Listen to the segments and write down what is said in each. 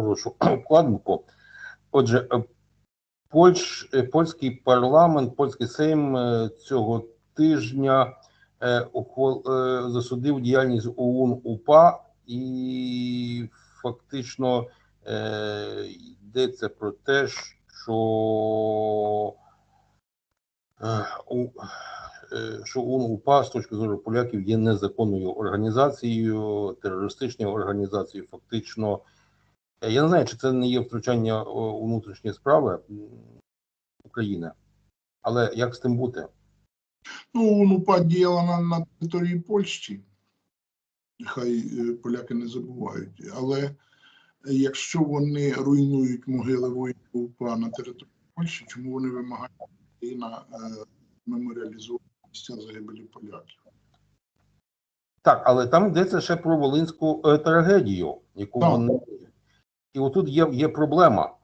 хорошу вкладинку. Отже, е, Польщ, е, польський парламент, польський сейм е, цього тижня засудив діяльність ОУН УПА і фактично йдеться про те, що що ОУН УПА з точки зору поляків є незаконною організацією, терористичною організацією. Фактично, я не знаю, чи це не є втручання у внутрішні справи України, але як з тим бути? Ну, УНУПА діяла на, на території Польщі. Хай е, поляки не забувають. Але якщо вони руйнують могили воїнів УПА на території Польщі, чому вони вимагають Україна е, меморіалізувати місця загибелі поляків? Так, але там йдеться ще про волинську е, трагедію, яку Так. вони. І отут є, є проблема.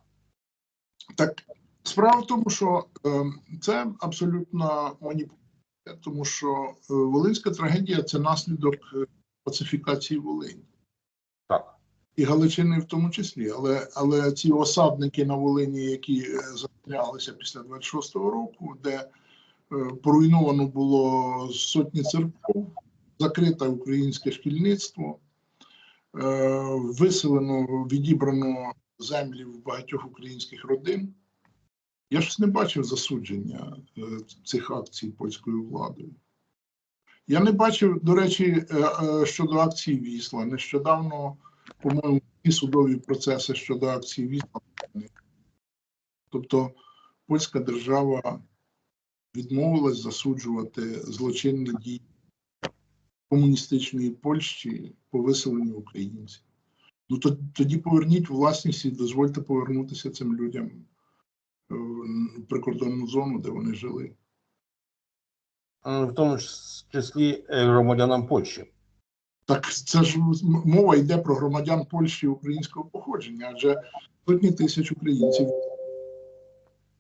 Так, справа в тому, що е, це абсолютно маніпуляція, тому що е, Волинська трагедія це наслідок е, пацифікації Волині. Так. і Галичини в тому числі. Але, але ці осадники на Волині, які е, застрялися після 26-го року, де е, поруйновано було сотні церков, закрите українське шкільництво, е, виселено, відібрано землі в багатьох українських родин. Я ж не бачив засудження е, цих акцій польською владою. Я не бачив, до речі, е, е, щодо акції Вісла. Нещодавно по-моєму, і судові процеси щодо акції війська. Тобто польська держава відмовилась засуджувати злочинні дії комуністичної Польщі по виселенню українців. Ну то, тоді поверніть власність і дозвольте повернутися цим людям е, в прикордонну зону, де вони жили. В тому числі е, громадянам Польщі. Так це ж мова йде про громадян Польщі українського походження, адже сотні тисяч українців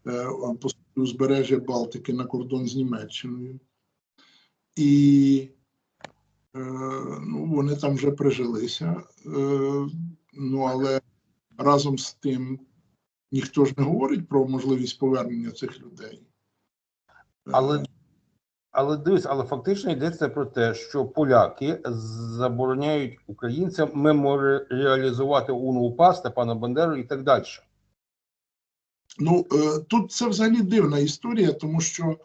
е, по узбережжя Балтики на кордон з Німеччиною. І е, ну, вони там вже прижилися. Е, ну, але разом з тим ніхто ж не говорить про можливість повернення цих людей. Але, але дивись, але фактично йдеться про те, що поляки забороняють українцям меморіалізувати ОУН УПА, Степана Бандеру і так далі. Ну е, тут це взагалі дивна історія, тому що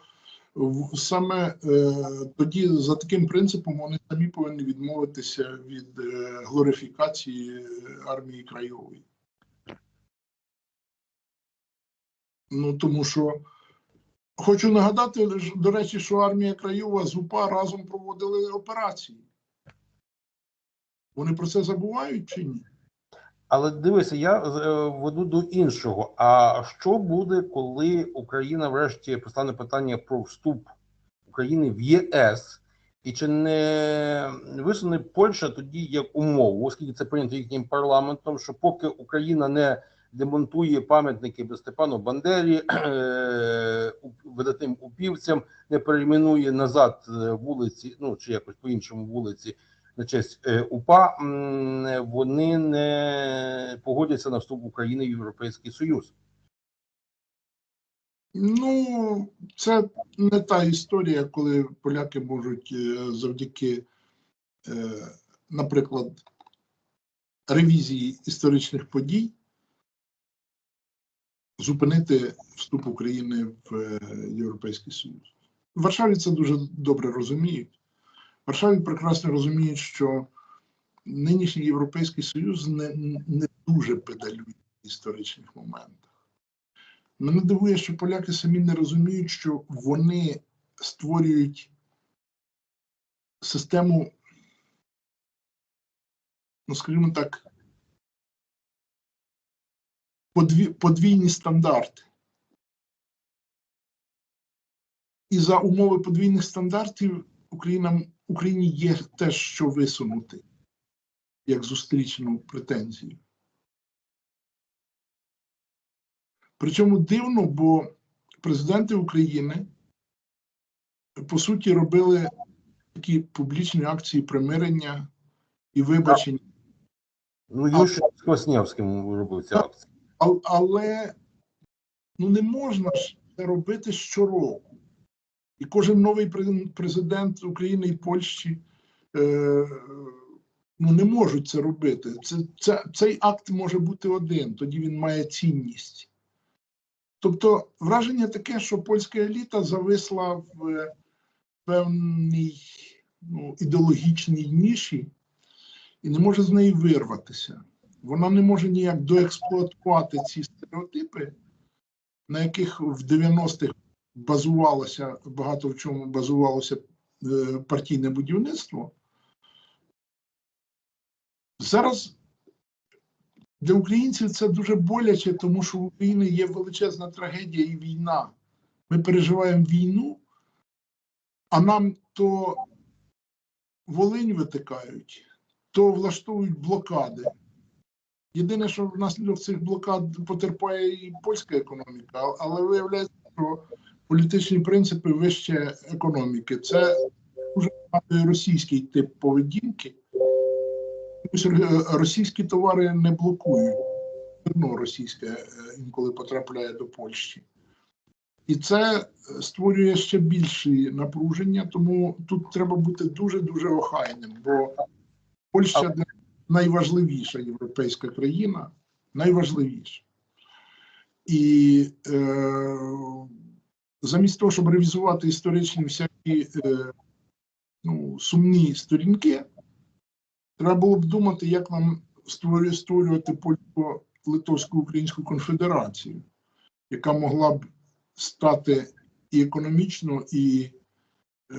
саме е, тоді за таким принципом вони самі повинні відмовитися від е, глорифікації е, армії краєвої. Ну тому що хочу нагадати, до речі, що армія краєва з УПА разом проводили операції. Вони про це забувають чи ні? Але дивися, я е, веду до іншого. А що буде, коли Україна врешті постане питання про вступ України в ЄС? І чи не висуне Польща тоді як умову, оскільки це прийнято їхнім парламентом, що поки Україна не демонтує пам'ятники Степану Бандері, е, видатним упівцям, не перейменує назад е, вулиці, ну чи якось по-іншому вулиці на честь е, УПА, вони не погодяться на вступ України в Європейський Союз. Ну, це не та історія, коли поляки можуть е, завдяки, е, наприклад, ревізії історичних подій зупинити вступ України в Європейський Союз. В Варшаві це дуже добре розуміють. Варшаві прекрасно розуміють, що нинішній Європейський Союз не, не дуже педалює в історичних моментах. Мене дивує, що поляки самі не розуміють, що вони створюють систему, ну, скажімо так, подві, подвійні стандарти. І за умови подвійних стандартів Україна, Україні є теж що висунути як зустрічну претензію. Причому дивно, бо президенти України по суті робили такі публічні акції примирення і вибачення Ну, Ющенко з Коснєвським робив цю акцію. А- Але ну не можна ж це робити щороку. І кожен новий президент України і Польщі е, ну, не можуть це робити. Це, це, цей акт може бути один, тоді він має цінність. Тобто, враження таке, що польська еліта зависла в певній ну, ідеологічній ніші і не може з неї вирватися вона не може ніяк доексплуатувати ці стереотипи, на яких в 90-х базувалося багато в чому базувалося е, партійне будівництво. Зараз для українців це дуже боляче, тому що в Україні є величезна трагедія і війна. Ми переживаємо війну, а нам то Волинь витикають, то влаштовують блокади. Єдине, що внаслідок цих блокад потерпає і польська економіка, але виявляється, що політичні принципи вище економіки. Це дуже російський тип поведінки. Російські товари не блокують. Зерно російське е, інколи потрапляє до Польщі. І це е, створює ще більше напруження, тому тут треба бути дуже-дуже охайним, бо Польща найважливіша європейська країна, найважливіша. І е, замість того, щоб ревізувати історичні всякі е, ну, сумні сторінки, треба було б думати, як нам створювати польсько-литовську українську конфедерацію, яка могла б стати і економічно, і е,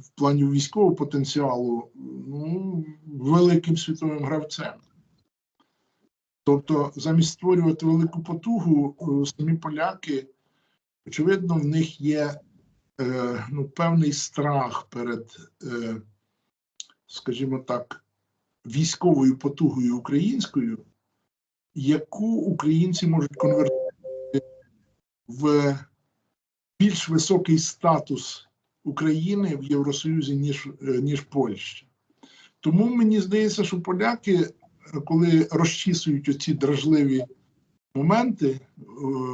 в плані військового потенціалу ну, великим світовим гравцем. Тобто, замість створювати велику потугу, е, самі поляки, очевидно, в них є е, ну, певний страх перед, е, скажімо так, військовою потугою українською, яку українці можуть конвертувати в більш високий статус України в Євросоюзі, ніж, е, ніж Польща. Тому мені здається, що поляки, е, коли розчісують оці дражливі моменти, е,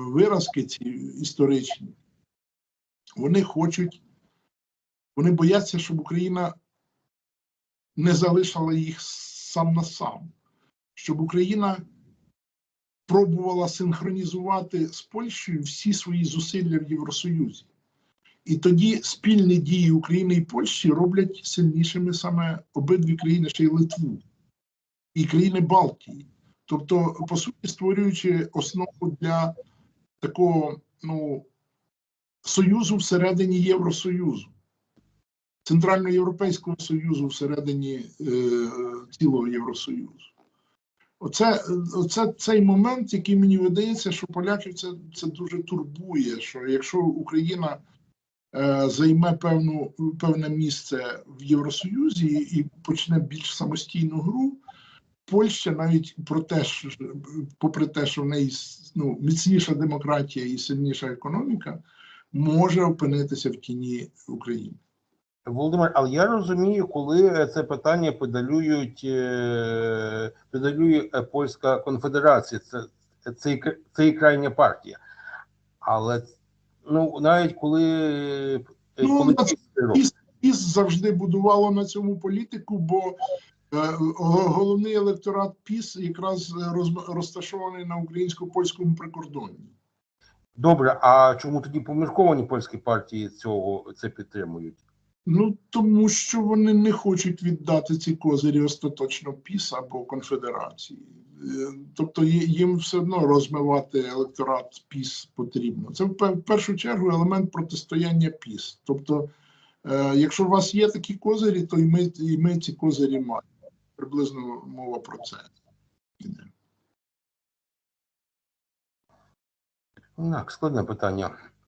виразки ці історичні, вони хочуть, вони бояться, щоб Україна не залишила їх сам на сам, щоб Україна пробувала синхронізувати з Польщею всі свої зусилля в Євросоюзі. І тоді спільні дії України і Польщі роблять сильнішими саме обидві країни, ще й Литву, і країни Балтії. Тобто, по суті, створюючи основу для такого ну, союзу всередині Євросоюзу, Центральноєвропейського Союзу всередині е, цілого Євросоюзу. Оце, оце цей момент, який мені видається, що поляків це, це дуже турбує. Що якщо Україна е, займе певну, певне місце в Євросоюзі і почне більш самостійну гру, Польща навіть про те, що, попри те, що в неї ну, міцніша демократія і сильніша економіка, може опинитися в тіні України. Володимир, але я розумію, коли це питання педалюють, е, педалює е, Польська конфедерація, це, це, це і крайня партія. Але ну, навіть коли, е, Ну, коли ПІС завжди будувало на цьому політику, бо головний електорат ПІС якраз роз- розташований на українсько-польському прикордонні. Добре, а чому тоді помірковані польські партії цього це підтримують? Ну тому що вони не хочуть віддати ці козирі остаточно ПІС або конфедерації. Е, Тобто їм все одно розмивати електорат ПІС потрібно. Це в першу чергу елемент протистояння ПІС. Тобто, е, якщо у вас є такі козирі, то і ми, і ми ці козирі маємо. Приблизно мова про це. Так, складне питання.